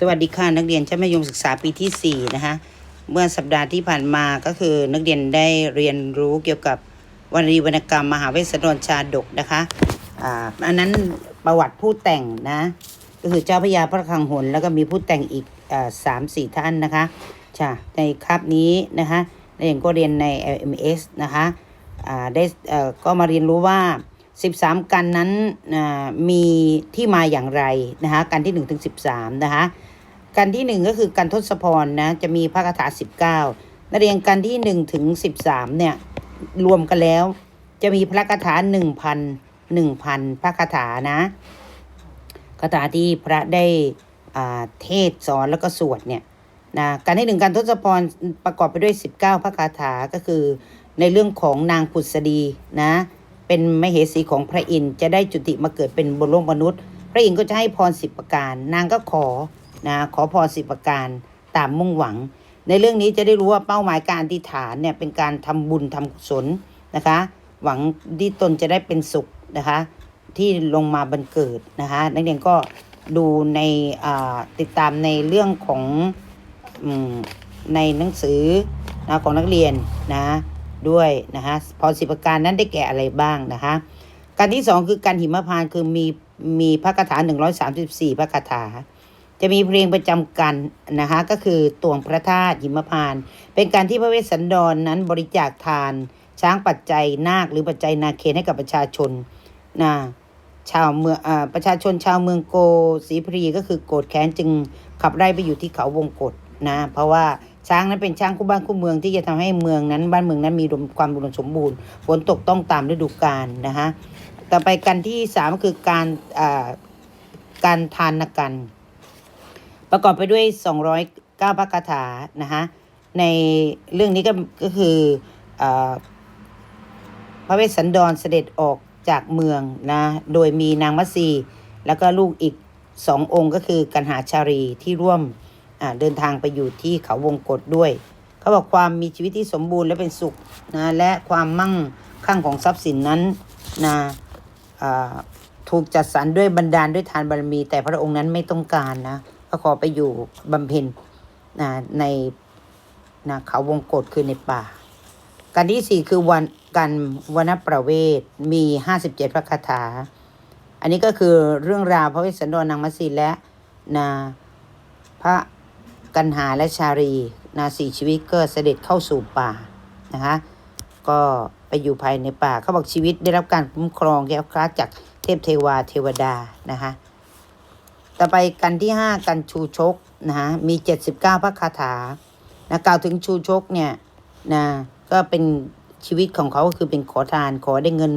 สวัสดีค่ะนักเรียนชั้นมัธยมศึกษาปีที่4นะคะเมื่อสัปดาห์ที่ผ่านมาก็คือนักเรียนได้เรียนรู้เกี่ยวกับวรรณวรรณกรรมมหาเวสสันดรชาดกนะคะอ่าอันนั้นประวัติผู้แต่งนะก็คือเจ้าพระยาพระคังหนแล้วก็มีผู้แต่งอีกอ่าสามสี่ท่านนะคะใช่ในคาบนี้นะคะนักเรียนก็เรียนใน LMS นะคะอ่าได้เอ่อก็มาเรียนรู้ว่า13 กันนั้นมีที่มาอย่างไรนะคะกันที่1ถึง13 นะคะ กันที่1ก็คือกันทศพรนะจะมีพระคาถา19นักเรียนกันที่1ถึง13เนี่ยรวมกันแล้ว จะมีพระคาถา1,000 1,000พระคาถานะคาถาที่พระได้เทศน์สอนแล้วก็สวดเนี่ยนะการที่หนึ่งการทศพรประกอบไปด้วย 19 พระคาถาก็คือในเรื่องของนางผุษดีนะเป็นมเหสีของพระอินทร์จะได้จุติมาเกิดเป็นบนโลกมนุษย์ พระอินทร์ก็จะให้พรสิบประการ นางก็ขอ นะขอพรสิบประการตามมุ่งหวัง ในเรื่องนี้จะได้รู้ว่าเป้าหมายการอธิษฐานเนี่ยเป็นการทำบุญทำกุศลนะคะ หวังที่ตนจะได้เป็นสุขนะคะ ที่ลงมาบันเกิดนะคะนักเรียนก็ดูในติดตามในเรื่องของอในหนังสือนะของนักเรียนนะด้วยนะคะพรสิบประการนั้นได้แก่อะไรบ้างนะคะ การที่สองคือการหิมพานคือมีมีพระคาถา134พระคาถา จะมีเพลงประจำกันนะคะก็คือตวงพระธาตุหิมพาน เป็นการที่พระเวสสันดรนนั้นบริจาคทาน ช้างปัจจัยนาคหรือปัจจัยนาเคนให้กับประชาชนนะชาวเมืองอประชาชนชาวเมืองโกศรีพรีก็คือโกรธแค้นจึงขับไล่ไปอยู่ที่เขาวงกฏนะเพราะว่าช้างนั้นเป็นช้างคู่บ้านคู่เมืองที่จะทำให้เมืองนั้นบ้านเมืองนั้นมีความอุดมสมบูรณ์ฝนตกต้องตามฤดูกาลนะคะต่อไปกันที่สามก็คือการการทานกัน ประกอบไปด้วย 209พระคาถานะคะในเรื่องนี้ก็ก็คืออพระเวสสันดรเสด็จออกจากเมืองนะ โดยมีนางมัสีแล้วก็ลูกอีกสององค์ก็คือกันหาชารีที่ร่วมเดินทางไปอยู่ที่เขาวงกฏด้วย เขาบอกความมีชีวิตที่สมบูรณ์และเป็นสุขนะและความมั่งคั่งของทรัพย์สินนั้นนะถูกจัดสรรด้วยบรรดาลด้วยทานบารมี แต่พระองค์นั้นไม่ต้องการนะ ก็ขอไปอยู่บำเพ็ญนะในนะเขาวงกฏคือในป่า การที่สี่คือวันกันวนประเวทมีห้าสิบเจ็ดพระคาถา อันนี้ก็คือเรื่องราวพระเวสสันดรนางมัสีและนะพระกันหาและชารีนาสีชีวิตก็เสด็จเข้าสู่ป่านะคะก็ไปอยู่ภายในป่าเขาบอกชีวิตได้รับการคุ้มครองแก้วคลาดจากเทพเทวาเทวดานะคะ ต่อไปกันที่ห้ากันชูชกนะคะมีเจ็ดสิบเก้าพระคาถานะกล่าวถึงชูชกเนี่ยนะก็เป็นชีวิตของเขาก็คือเป็นขอทานขอได้เงิน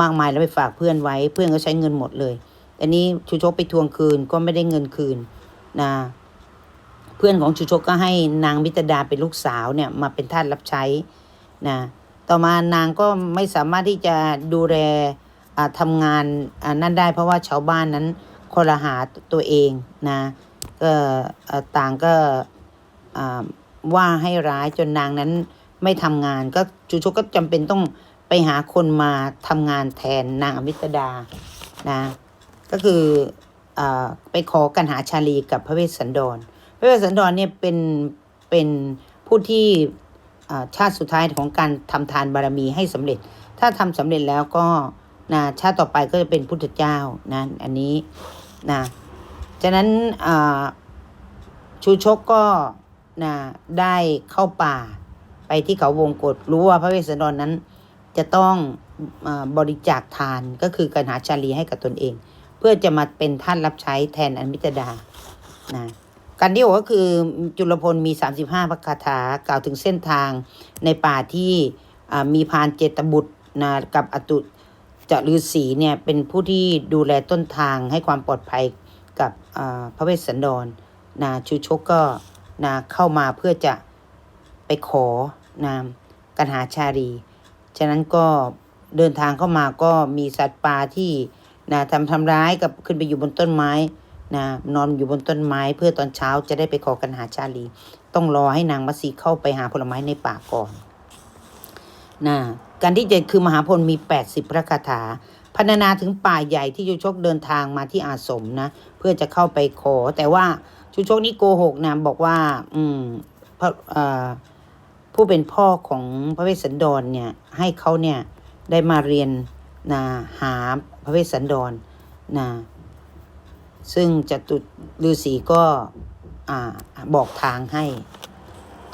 มากมายแล้วไปฝากเพื่อนไว้ เพื่อนก็ใช้เงินหมดเลยแต่นี้ชูชกไปทวงคืนก็ไม่ได้เงินคืนนะเพื่อนของชูชกก็ให้นางมิตรดาเป็นลูกสาวเนี่ยมาเป็นทาสรับใช้นะต่อมานางก็ไม่สามารถที่จะดูแลอาทำงานอานั่นได้เพราะว่าชาวบ้านนั้น คนละหาตัวเองนะก็ต่างก็ว่าให้ร้ายจนนางนั้นไม่ทำงาน ก็ชูชกก็จำเป็นต้องไปหาคนมาทำงานแทนนางอมิตรดานะก็คืออไปขอกันหาชาลีกับพระเวสสันดร พระเวสสันดรเนี่ยเป็นเป็นผู้ที่ชาติสุดท้ายของการทำทานบารมีให้สำเร็จ ถ้าทำสำเร็จแล้วก็นะชาติต่อไปก็จะเป็นพุทธเจ้านะอันนี้ นะฉะนั้นชูชกก็นะได้เข้าป่าไปที่เขาวงกฏรู้ว่าพระเวสสันดรนั้นจะต้องอบริจาคทานก็คือการหาชาลีให้กับตนเอง เพื่อจะมาเป็นท่านรับใช้แทนอมิตดานะการที่หกก็คือจุลพลมี 35พระคาถากล่าวถึงเส้นทางในป่าที่มีพานเจตบุตรนะกับอตุ จะฤาษีเนี่ยเป็นผู้ที่ดูแลต้นทางให้ความปลอดภัยกับพระเวสสันดรนะชูชกก็นะเข้ามาเพื่อจะไปขอนะกันหาชารี ฉะนั้นก็เดินทางเข้ามาก็มีสัตว์ป่าที่นะทำทำร้ายกับขึ้นไปอยู่บนต้นไม้นะนอนอยู่บนต้นไม้เพื่อตอนเช้าจะได้ไปขอกันหาชาลี ต้องรอให้นางมัสีเข้าไปหาผลไม้ในป่าก่อน นะการที่เจ็ดคือมหาพลมี 80 พระคาถาพรรณนาถึงป่าใหญ่ที่ยูชกเดินทางมาที่อาสมนะ เพื่อจะเข้าไปขอ แต่ว่าชูชกนี่โกหกนะบอกว่า อืมพระผู้เป็นพ่อของพระเวสสันดรเนี่ย ให้เขาเนี่ยได้มาเรียนนะหาพระเวสสันดรนะซึ่งจตุฤาษีก็อ่าบอกทางให้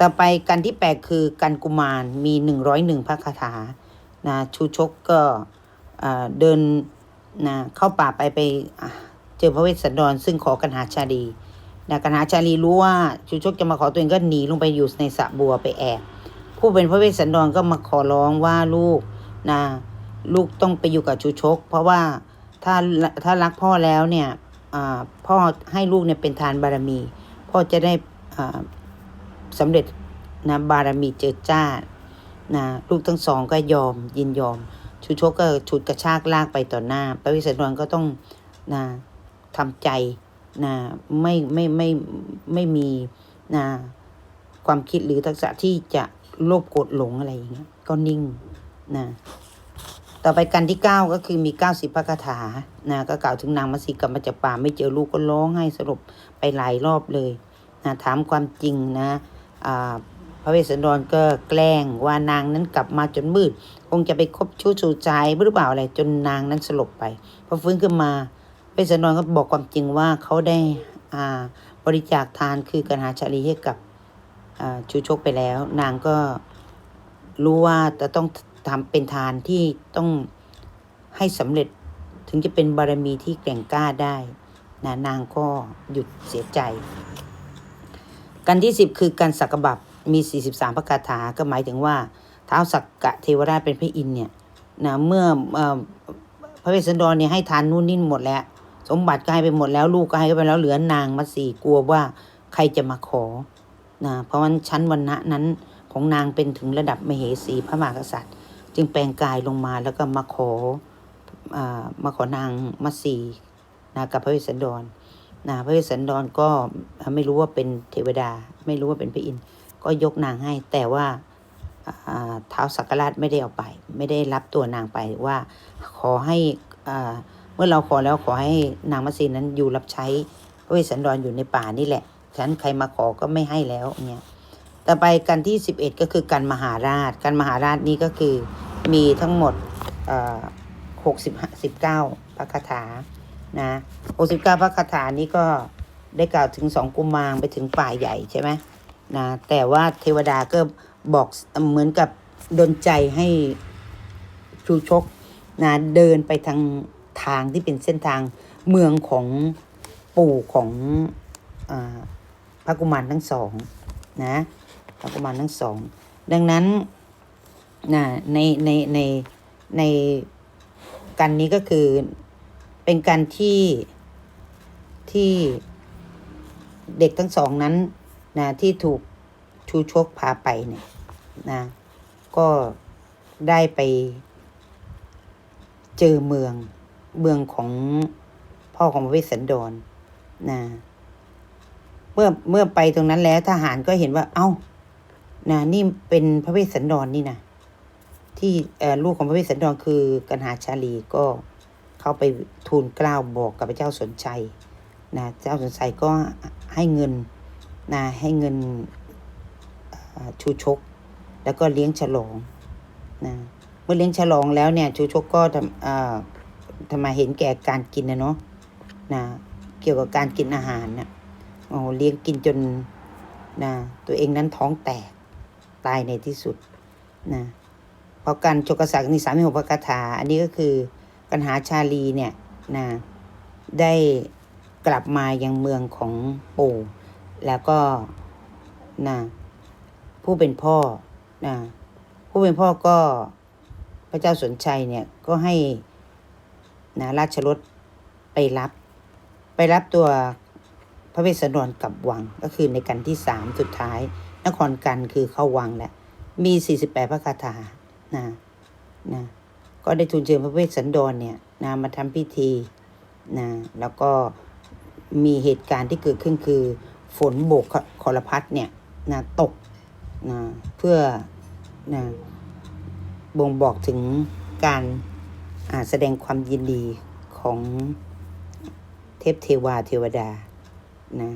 ต่อไปกันที่แปดคือกันกุมารมีหนึ่งร้อยหนึ่งพระคาถานะชูชกก็เดินนะเข้าป่าไปไปเจอพระเวสสันดร ซึ่งขอกันหาชาลีนะกันหาชาลีรู้ว่าชูชกจะมาขอตัวเองก็หนีลงไปอยู่ในสระบัวไปแอบผู้เป็นพระเวสสันดรก็มาขอร้องว่าลูกนะลูกต้องไปอยู่กับชูชก เพราะว่าถ้าถ้ารักพ่อแล้วเนี่ยพ่อให้ลูกเนี่ยเป็นทานบารมี พ่อจะได้ สำเร็จนะบารมีเจิดจ้านะลูกทั้งสองก็ยอมยินยอม ชูชกก็ฉุดกระชากลากไปต่อหน้าพระวสสันดรก็ต้องนะทำใจนะไม่ไม่ไม่ไม่มีนะความคิดหรือทักษะที่จะโลภโกรธหลงอะไรอย่างเงี้ยก็นิ่งนะต่อไปกันที่เก้าก็คือมีเก้าสิบพระคาถานะก็กล่าวถึงนางมัสีกับมาจากป่าไม่เจอลูกก็ร้องไห้สลบไปหลายรอบเลยนะถามความจริงนะ พระเวสสันดรก็แกล้งว่านางนั้นกลับมาจนมืด คงจะไปคบชู้ชูใจหรือเปล่าอะไรจนนางนั้นสลบไปพอฟื้นขึ้นมาพระเวสสันดรก็บอกความจริงว่าเขาได้อาบริจาคทานคือกันหาชาลีให้กับชูชกไปแล้ว นางก็รู้ว่าจะต้องทำเป็นทานที่ต้องให้สำเร็จถึงจะเป็นบารมีที่แกร่งกล้าได้นะนางก็หยุดเสียใจ กันที่สิบคือการสักกบับมี 43 พระคาถา ก็หมายถึงว่าเท้าวสักกะเทวราชเป็นพระอินเนี่ยนะเมื่ออพระเวสสันดรเนี่ยให้ทานนู่นนี่หมดแล้ว สมบัติก็ให้ไปหมดแล้วลูกก็ให้ไปแล้วเหลือนางมาสี่กลัวว่าใครจะมาขอนะเพราะว่าชั้นวันณะนั้นของนางเป็นถึงระดับมเหสีพระมหากษัตริย์ จึงแปลงกายลงมาแล้วก็มาขออามาขอนางมาสีนะกับพระเวสสันดร นะพระเวสสันดรก็ไม่รู้ว่าเป็นเทวดา ไม่รู้ว่าเป็นพระอินทร์ก็ยกนางให้ แต่ว่าอ่าท้าวสักกราชไม่ได้เอาไป ไม่ได้รับตัวนางไปว่าขอให้อ่าเมื่อเราขอแล้วขอให้นางมัสีนั้นอยู่รับใช้พระเวสสันดรอยู่ในป่านี่แหละฉะนั้นใครมาขอก็ไม่ให้แล้วเนี่ยต่อไปกันที่ 11 ก็คือการมหาราช การมหาราชนี้ก็คือมีทั้งหมดหกสิบสิบเก้าพระคาถา นะหกสิบเก้าพระคาถานี้ก็ได้กล่าวถึงสองกุมารไปถึงป่าใหญ่ใช่ไหมนะแต่ว่าเทวดาก็บอกเหมือนกับดนใจให้ชูชกนะเดินไปทางทางที่เป็นเส้นทางเมืองของปู่ของอพระกุมารทั้งสองนะพระกุมารทั้งสอง ดังนั้นนะในในในในกันนี้ก็คือ เป็นการที่ที่เด็กทั้งสองนั้นนะที่ถูกชูชกพาไปเนี่ยนะก็ได้ไปเจอเมืองเมืองของพ่อของพระเวสสันดรนะเมื่อเมื่อไปตรงนั้นแล้วทหารก็เห็นว่า เอ้านะนี่เป็นพระเวสสันดรนนี่นะที่ลูกของพระเวสสันดรคือกันหาชาลีก็ เข้าไปทูลกล้าวบอกกับพระเจ้าสนชัยนะเจ้าสนชัยก็ให้เงินนะให้เงินชูชก แล้วก็เลี้ยงฉลองนะเมื่อเลี้ยงฉลองแล้วเนี่ยชูชกก็ทำเออทำไมเห็นแก่การกินนะเนาะนะเกี่ยวกับการกินอาหารเนะโอ้เลี้ยงกินจนนะตัวเองนั้นท้องแตกตายในที่สุดนะเพราะการชกศักดิ์นี่สามีหกพระคาถา อันนี้ก็คือ กันหาชาลีเนี่ยนะได้กลับมายังเมืองของปู่ แล้วก็นะผู้เป็นพ่อนะผู้เป็นพ่อก็พระเจ้าสนชัยเนี่ยก็ให้นะราชรถไปรับ ไปรับตัวพระเวสสันดรกลับวังก็คือในกันที่สามสุดท้าย นครกันคือเข้าวังแหละมีสี่สิบแปดพระคาถานะนะ ก็ได้ทูลเชิญพระเวสสันดรเนี่ยนะมาทำพิธีนะแล้วก็มีเหตุการณ์ที่เกิดขึ้นคือฝนโบกคอรพัดเนี่ยนะตกนะเพื่อนะบ่งบอกถึงการอ่าแสดงความยินดีของเทพเทวาเทวดานะ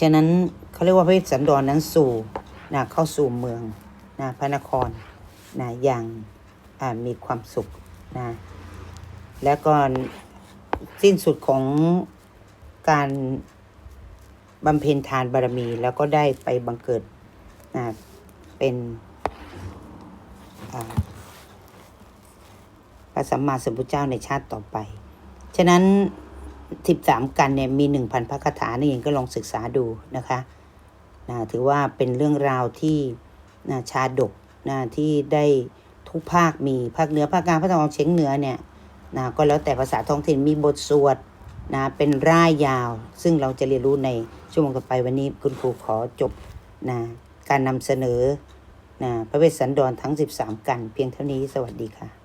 ฉะนั้นเขาเรียกว่าพระเวสสันดรนั้นสู่นะเข้าสู่เมืองนะพระนครนะอย่าง มีความสุขนะแล้วก็สิ้นสุดของการบำเพ็ญทานบารมี แล้วก็ได้ไปบังเกิดนะเป็นพระสัมมาสัมพุทธเจ้าในชาติต่อไป ฉะนั้นสิบสามกันเนี่ยมีหนึ่งพันพระคาถานี่เองก็ลองศึกษาดูนะคะนะถือว่าเป็นเรื่องราวที่นะชาดกนะที่ได้ ทุกภาคมีภาคเหนือภาคกลางภาคตะวันออกเฉียงเหนือเนี่ยนะก็แล้วแต่ภาษาท้องถิ่นมีบทสวดนะเป็นร่ายยาว ซึ่งเราจะเรียนรู้ในชั่วโมงต่อไปวันนี้คุณครูขอจบนะการนำเสนอนะพระเวสสันดรทั้ง 13 กัน เพียงเท่านี้สวัสดีค่ะ